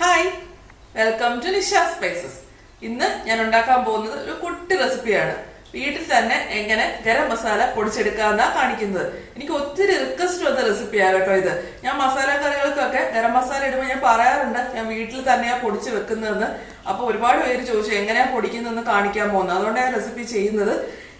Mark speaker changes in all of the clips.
Speaker 1: Hi welcome to Nisha spices ഇന്ന് ഞാൻ ഉണ്ടാക്കാൻ പോകുന്നത് ഒരു കുട്ടി റെസിപ്പിയാണ്. വീട്ടിൽ തന്നെ എങ്ങനെ ഗരം മസാല പൊടിച്ചെടുക്കാന്നാ കാണിക്കുന്നത്. എനിക്ക് ഒത്തിരി റിക്വസ്റ്റ് വന്ന റെസിപ്പിയാണ് കേട്ടോ ഇത്. ഞാൻ മസാല കറികൾക്കൊക്കെ ഗരം മസാല ഇടുമ്പോൾ ഞാൻ പറയാറുണ്ട് ഞാൻ വീട്ടിൽ തന്നെയാ പൊടിച്ച് വെക്കുന്നതെന്ന്. അപ്പൊ ഒരുപാട് പേര് ചോദിച്ചു എങ്ങനെയാ പൊടിക്കുന്നതെന്ന് കാണിക്കാൻ പോകുന്നത്. അതുകൊണ്ട് ഞാൻ റെസിപ്പി ചെയ്യുന്നത്.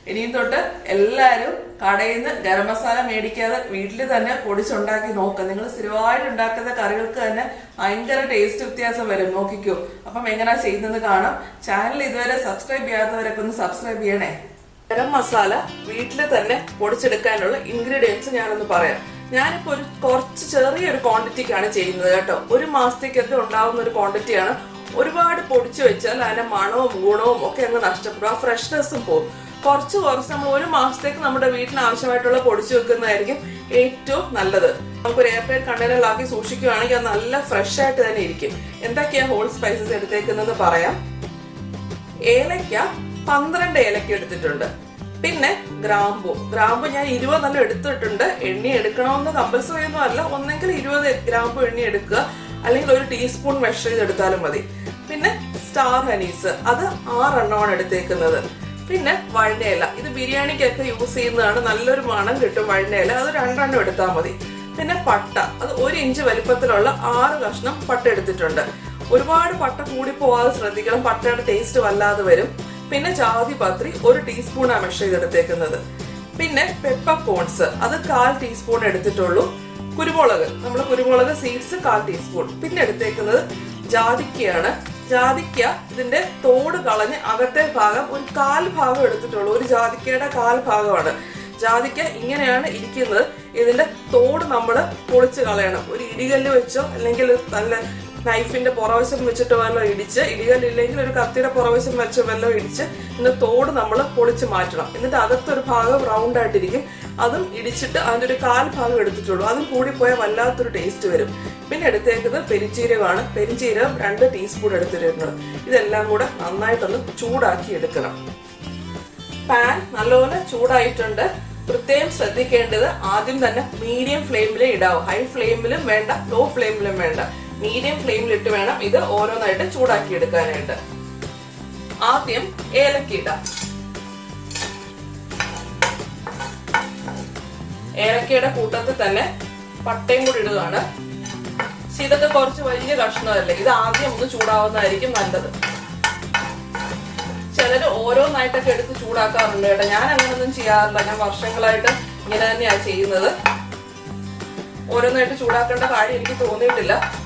Speaker 1: ഇനിയും തൊട്ട് എല്ലാവരും കടയിൽ നിന്ന് ഗരം മസാല മേടിക്കാതെ വീട്ടിൽ തന്നെ പൊടിച്ചുണ്ടാക്കി നോക്കുക നിങ്ങൾ സ്ഥിരമായിട്ട് ഉണ്ടാക്കുന്ന കറികൾക്ക് തന്നെ ഭയങ്കര ടേസ്റ്റ് വ്യത്യാസം വരും. നോക്കിക്കോ. അപ്പം എങ്ങനെയാ ചെയ്യുന്നത് കാണാം. ചാനൽ ഇതുവരെ സബ്സ്ക്രൈബ് ചെയ്യാത്തവരൊക്കെ ഒന്ന് സബ്സ്ക്രൈബ് ചെയ്യണേ. ഗരം മസാല വീട്ടിൽ തന്നെ പൊടിച്ചെടുക്കാനുള്ള ഇൻഗ്രീഡിയൻസ് ഞാനൊന്ന് പറയാം. ഞാനിപ്പോ ഒരു കുറച്ച് ചെറിയൊരു ക്വാണ്ടിറ്റിക്കാണ് ചെയ്യുന്നത് കേട്ടോ. ഒരു മാസത്തേക്കൊക്കെ ഉണ്ടാവുന്ന ഒരു ക്വാണ്ടിറ്റിയാണ് ഒരുപാട് പൊടിച്ചു വെച്ചാൽ അതിന്റെ മണവും ഗുണവും ഒക്കെ അങ്ങ് നഷ്ടപ്പെടും. ആ ഫ്രഷ്നെസ്സും പോകും. കുറച്ച് കുറച്ച് നമ്മൾ ഒരു മാസത്തേക്ക് നമ്മുടെ വീട്ടിന് ആവശ്യമായിട്ടുള്ള പൊടിച്ചു വെക്കുന്നതായിരിക്കും ഏറ്റവും നല്ലത്. നമുക്ക് ഒരു എയർടൈറ്റ് കണ്ടെയ്നറിലാക്കി സൂക്ഷിക്കുകയാണെങ്കിൽ അത് നല്ല ഫ്രഷ് ആയിട്ട് തന്നെ ഇരിക്കും. എന്തൊക്കെയാ ഹോൾ സ്പൈസസ് എടുത്തേക്കുന്നത് പറയാം. ഏലക്ക പന്ത്രണ്ട് ഏലക്ക എടുത്തിട്ടുണ്ട്. പിന്നെ ഗ്രാമ്പു. ഗ്രാമ്പു ഞാൻ ഇരുപതെണ്ണം എടുത്തിട്ടുണ്ട്. എണ്ണി എടുക്കണമെന്ന് കമ്പൽസറി ഒന്നും അല്ല. ഒന്നെങ്കിൽ ഇരുപത് ഗ്രാമ്പു എണ്ണി എടുക്കുക. അല്ലെങ്കിൽ ഒരു ടീസ്പൂൺ മെഷർ ചെയ്ത് എടുത്താലും മതി. പിന്നെ സ്റ്റാർ ഹനീസ് അത് ആറെണ്ണമാണ് എടുത്തേക്കുന്നത്. പിന്നെ വഴുതയില ഇത് ബിരിയാണിക്കൊക്കെ യൂസ് ചെയ്യുന്നതാണ് നല്ലൊരു മണം കിട്ടും വഴുതയില അത് രണ്ടെണ്ണം എടുത്താൽ മതി. പിന്നെ പട്ട. അത് ഒരു ഇഞ്ച് വലിപ്പത്തിലുള്ള ആറ് കഷ്ണം പട്ട എടുത്തിട്ടുണ്ട്. ഒരുപാട് പട്ട കൂടി പോവാതെ ശ്രദ്ധിക്കണം. പട്ടയുടെ ടേസ്റ്റ് വല്ലാതെ വരും. പിന്നെ ജാതി പത്രി ഒരു ടീസ്പൂണാണ് മെഷർ ചെയ്തെടുത്തേക്കുന്നത്. പിന്നെ പെപ്പർ കോൺസ് അത് കാൽ ടീസ്പൂൺ എടുത്തിട്ടുള്ളൂ. കുരുമുളക്. നമ്മൾ കുരുമുളക് സീഡ്സ് കാൽ ടീസ്പൂൺ പിന്നെ എടുത്തേക്കുന്നത് ജാതിക്കയാണ്. ജാതിക്ക ഇതിന്റെ തോട് കളഞ്ഞ് അകത്തെ ഭാഗം ഒരു കാൽ ഭാഗം എടുത്തിട്ടുള്ളൂ. ഒരു ജാതിക്കയുടെ കാൽ ഭാഗമാണ്. ജാതിക്ക ഇങ്ങനെയാണ് ഇരിക്കുന്നത്. ഇതിന്റെ തോട് നമ്മൾ പൊളിച്ച് കളയണം. ഒരു ഇടികല്ല് വെച്ചോ അല്ലെങ്കിൽ നല്ല നൈഫിന്റെ പുറവശം വെച്ചിട്ട് വല്ലതും ഇടിച്ച് ഇടികല്ലില്ലെങ്കിൽ ഒരു കത്തിയുടെ പുറവശം വെച്ച് വല്ലതും ഇടിച്ച് ഇതിന്റെ തോട് നമ്മൾ പൊളിച്ച് മാറ്റണം. എന്നിട്ട് അകത്തൊരു ഭാഗം റൗണ്ട് ആയിട്ടിരിക്കും. അതും ഇടിച്ചിട്ട് അതിന്റെ ഒരു കാൽ ഭാഗം എടുത്തിട്ടുള്ളൂ. അതും കൂടി പോയാൽ വല്ലാത്തൊരു ടേസ്റ്റ് വരും. പിന്നെ എടുത്തേക്കുന്നത് പെരിഞ്ചീരകമാണ്. പെരിഞ്ചീരകം രണ്ട് ടീസ്പൂൺ എടുത്തിരുന്നത്. ഇതെല്ലാം കൂടെ നന്നായിട്ടൊന്ന് ചൂടാക്കി എടുക്കണം. പാൻ നല്ലപോലെ ചൂടായിട്ടുണ്ട്. പ്രത്യേകം ശ്രദ്ധിക്കേണ്ടത് ആദ്യം തന്നെ മീഡിയം ഫ്ലെയിമിലേ ഇടാവൂ. ഹൈ ഫ്ലെയിമിലും വേണ്ട ലോ ഫ്ലെയിമിലും വേണ്ട. മീഡിയം ഫ്ലെയിമിൽ ഇട്ട് വേണം ഇത് ഓരോന്നായിട്ട് ചൂടാക്കി എടുക്കാനായിട്ട് ആദ്യം ഏലക്ക ഇടാം. ഏലക്കയുടെ കൂട്ടത്തിൽ തന്നെ പട്ടയും കൂടി ഇടുകയാണ്. പക്ഷെ ഇതൊക്കെ കുറച്ച് വലിയ കഷ്ണമല്ലേ? ഇത് ആദ്യം ഒന്ന് ചൂടാവുന്നതായിരിക്കും നല്ലത്. ചിലര് ഓരോന്നായിട്ടൊക്കെ എടുത്ത് ചൂടാക്കാറുണ്ട് കേട്ടോ. ഞാൻ അങ്ങനൊന്നും ചെയ്യാറില്ല. ഞാൻ വർഷങ്ങളായിട്ട് ഇങ്ങനെ തന്നെയാണ് ചെയ്യുന്നത്. ഓരോന്നായിട്ട് ചൂടാക്കേണ്ട കാര്യം എനിക്ക് തോന്നിയിട്ടില്ല.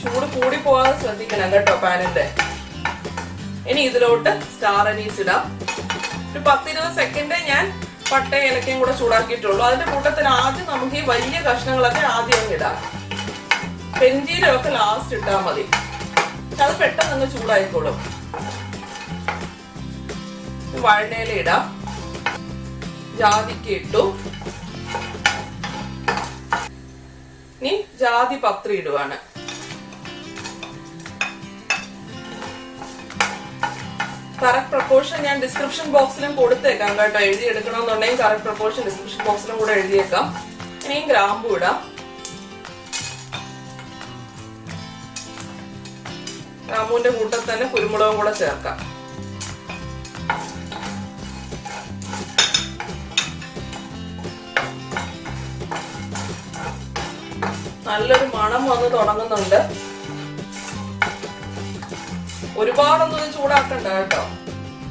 Speaker 1: ചൂട് കൂടി പോവാതെ ശ്രദ്ധിക്കണം കേട്ടോ പാനിന്റെ. ഇനി ഇതിലോട്ട് സ്റ്റാർ അനീസ് ഇടാം. ഒരു പത്തിരുപത് സെക്കൻഡ് ഞാൻ പട്ട ഇലക്കയും കൂടെ ചൂടാക്കിയിട്ടുള്ളൂ. അതിന്റെ കൂട്ടത്തിൽ ആദ്യം നമുക്ക് ഈ വലിയ കഷ്ണങ്ങളൊക്കെ ആദ്യം ഇടാം. പെഞ്ചീരൊക്കെ ലാസ്റ്റ് ഇട്ടാൽ മതി. അത് പെട്ടെന്ന് അങ്ങ് ചൂടായിക്കോളും. വഴനയില ഇടാം. ജാതിക്ക ഇട്ടു. ഇനി ജാതി പത്രി ഇടുവാണ്. കറക്റ്റ് പ്രപ്പോർഷൻ ഞാൻ ഡിസ്ക്രിപ്ഷൻ ബോക്സിലും കൊടുത്തേക്കാം കേട്ടോ. എഴുതി എടുക്കണമെന്നുണ്ടെങ്കിൽ കറക്റ്റ് പ്രപ്പോർഷൻ ഡിസ്ക്രിപ്ഷൻ ബോക്സിലും കൂടെ എഴുതിയേക്കാം. ഇനിയും ഗ്രാമ്പു ഇടാം. ഗ്രാമ്പുവിന്റെ കൂട്ടത്തിൽ തന്നെ കുരുമുളകും കൂടെ ചേർക്കാം. നല്ലൊരു മണം വന്ന് തുടങ്ങുന്നുണ്ട്. ഒരുപാടൊന്നും ചൂടാക്കണ്ട കേട്ടോ.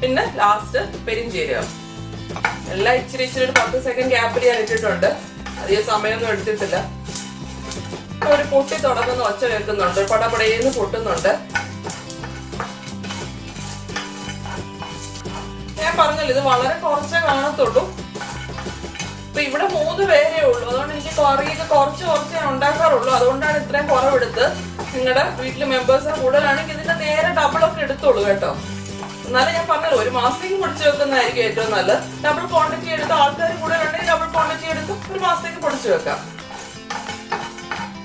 Speaker 1: പിന്നെ ലാസ്റ്റ് പെരിഞ്ചീരകം. എല്ലാം ഇച്ചിരി ഇച്ചിരി ഒരു പത്ത് സെക്കൻഡ് ഗ്യാപ്പിൽ ഞാൻ ഇട്ടിട്ടുണ്ട്. അധികം സമയമൊന്നും എടുത്തിട്ടില്ല. ഒരു പൊട്ടി തുടങ്ങുന്ന ഒച്ച കേൾക്കുന്നുണ്ട്. പടപടയെന്ന് പൊട്ടുന്നുണ്ട്. ഞാൻ പറഞ്ഞല്ലോ ഇത് വളരെ കുറച്ചേ കാണത്തുള്ളൂ. ഇപ്പൊ ഇവിടെ മൂന്ന് പേരേ ഉള്ളൂ. അതുകൊണ്ട് എനിക്ക് കുറയത് കുറച്ച് കുറച്ച് ഞാൻ ഉണ്ടാക്കാറുള്ളൂ. അതുകൊണ്ടാണ് ഇത്രയും കുറവെടുത്ത് നിങ്ങളുടെ വീട്ടിലെ മെമ്പേഴ്സിന് കൂടുതലാണെങ്കിൽ ഇതിന്റെ നേരെ ഡബിൾ ഒക്കെ എടുത്തോളൂ കേട്ടോ. എന്നാലും ഞാൻ പറഞ്ഞല്ലോ ഒരു മാസത്തേക്ക് പൊടിച്ചു വെക്കുന്നതായിരിക്കും ഏറ്റവും നല്ലത്. ഡബിൾ ക്വാണ്ടിറ്റി എടുത്ത് ആൾക്കാർ കൂടുതലുണ്ടെങ്കിൽ ഡബിൾ ക്വാണ്ടിറ്റി എടുത്ത് ഒരു മാസത്തേക്ക് പൊടിച്ചു വെക്കാം.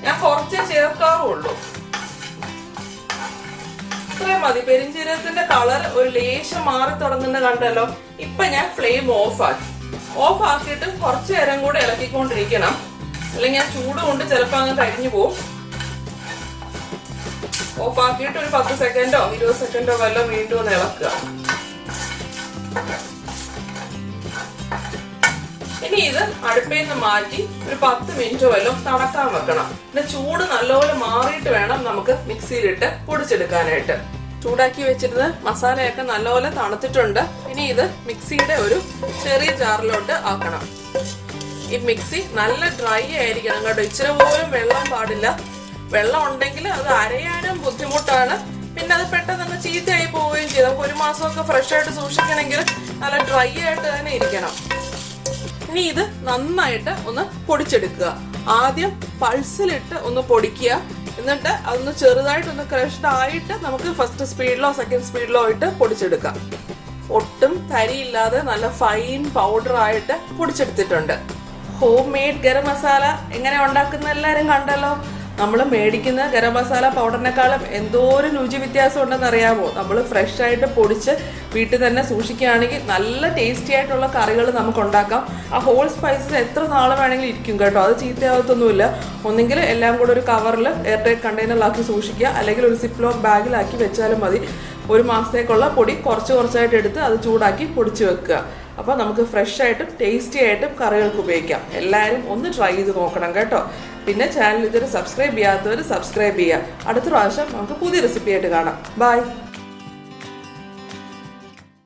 Speaker 1: ഞാൻ കുറച്ചേ ചേർക്കാറുള്ളൂ. ഇത്രയും മതി. പെരിഞ്ചീരകത്തിന്റെ കളർ ഒരു ലേശം മാറി തുടങ്ങുന്ന കണ്ടല്ലോ. ഇപ്പൊ ഞാൻ ഫ്ലെയിം ഓഫ് ആക്കി. ഓഫ് ആക്കിയിട്ട് കുറച്ചു നേരം കൂടെ ഇളക്കിക്കൊണ്ടിരിക്കണം. അല്ലെങ്കിൽ ആ ചൂട് കൊണ്ട് ചിലപ്പോൾ അങ്ങ് കരിഞ്ഞു പോവും. ഓഫ് ആക്കിയിട്ട് ഒരു പത്ത് സെക്കൻഡോ ഇരുപത് സെക്കൻഡോ വല്ലതും വീണ്ടും ഒന്ന് ഇളക്കുക. ഇനി ഇത് അടുപ്പിൽ നിന്ന് മാറ്റി ഒരു പത്ത് മിനിറ്റ് വല്ലതും തണക്കാൻ വെക്കണം. പിന്നെ ചൂട് നല്ലപോലെ മാറിയിട്ട് വേണം നമുക്ക് മിക്സിയിലിട്ട് പൊടിച്ചെടുക്കാനായിട്ട്. ചൂടാക്കി വെച്ചിരുന്ന മസാലയൊക്കെ നല്ലപോലെ തണുത്തിട്ടുണ്ട്. ഇനി ഇത് മിക്സിയുടെ ഒരു ചെറിയ ജാറിലോട്ട് ആക്കണം. ഈ മിക്സി നല്ല ഡ്രൈ ആയിരിക്കണം കേട്ടോ. ഇച്ചിരി പോലും വെള്ളം പാടില്ല. വെള്ളം ഉണ്ടെങ്കിൽ അത് അരയാനും ബുദ്ധിമുട്ടാണ്. പിന്നെ അത് പെട്ടെന്ന് തന്നെ ചീത്തയായി പോവുകയും ചെയ്യും. നമുക്ക് ഒരു മാസമൊക്കെ ഫ്രഷ് ആയിട്ട് സൂക്ഷിക്കണമെങ്കിൽ നല്ല ഡ്രൈ ആയിട്ട് തന്നെ ഇരിക്കണം. ഇനി ഇത് നന്നായിട്ട് ഒന്ന് പൊടിച്ചെടുക്കുക. ആദ്യം പൾസിലിട്ട് ഒന്ന് പൊടിക്കുക. എന്നിട്ട് അതൊന്ന് ചെറുതായിട്ടൊന്ന് ക്രഷ്ഡ് ആയിട്ട് നമുക്ക് ഫസ്റ്റ് സ്പീഡിലോ സെക്കൻഡ് സ്പീഡിലോ ആയിട്ട് പൊടിച്ചെടുക്കാം. ഒട്ടും തരിയില്ലാതെ നല്ല ഫൈൻ പൗഡർ ആയിട്ട് പൊടിച്ചെടുത്തിട്ടുണ്ട്. ഹോം മെയ്ഡ് ഗരം മസാല എങ്ങനെ ഉണ്ടാക്കുന്ന എല്ലാവരും കണ്ടല്ലോ? നമ്മൾ മേടിക്കുന്ന ഗരം മസാല എന്തോ ഒരു രുചി വ്യത്യാസം ഉണ്ടെന്ന് അറിയാമോ നമ്മൾ ഫ്രഷ് ആയിട്ട് പൊടിച്ച് വീട്ടിൽ തന്നെ സൂക്ഷിക്കുകയാണെങ്കിൽ നല്ല ടേസ്റ്റി ആയിട്ടുള്ള കറികൾ നമുക്ക് ഉണ്ടാക്കാം ആ ഹോൾ സ്പൈസസ് എത്ര നാൾ വേണമെങ്കിലും ഇരിക്കും കേട്ടോ. അത് ചീത്തയാകത്തൊന്നുമില്ല. ഒന്നെങ്കിൽ എല്ലാം കൂടെ ഒരു കവറിൽ എയർ ടൈറ്റ് കണ്ടെയ്നറിലാക്കി സൂക്ഷിക്കുക. അല്ലെങ്കിൽ ഒരു സിപ്ലോ ബാഗിലാക്കി വെച്ചാലും മതി. ഒരു മാസത്തേക്കുള്ള പൊടി കുറച്ച് കുറച്ചായിട്ട് എടുത്ത് അത് ചൂടാക്കി പൊടിച്ച് വെക്കുക. അപ്പോൾ നമുക്ക് ഫ്രഷ് ആയിട്ടും ടേസ്റ്റി ആയിട്ടും കറികൾക്ക് ഉപയോഗിക്കാം. എല്ലാവരും ഒന്ന് ട്രൈ ചെയ്ത് നോക്കണം കേട്ടോ. പിന്നെ ചാനൽ ഇതുവരെ സബ്സ്ക്രൈബ് ചെയ്യാത്തവർ സബ്സ്ക്രൈബ് ചെയ്യുക. അടുത്ത പ്രാവശ്യം നമുക്ക് പുതിയ റെസിപ്പിയായിട്ട് കാണാം. ബൈ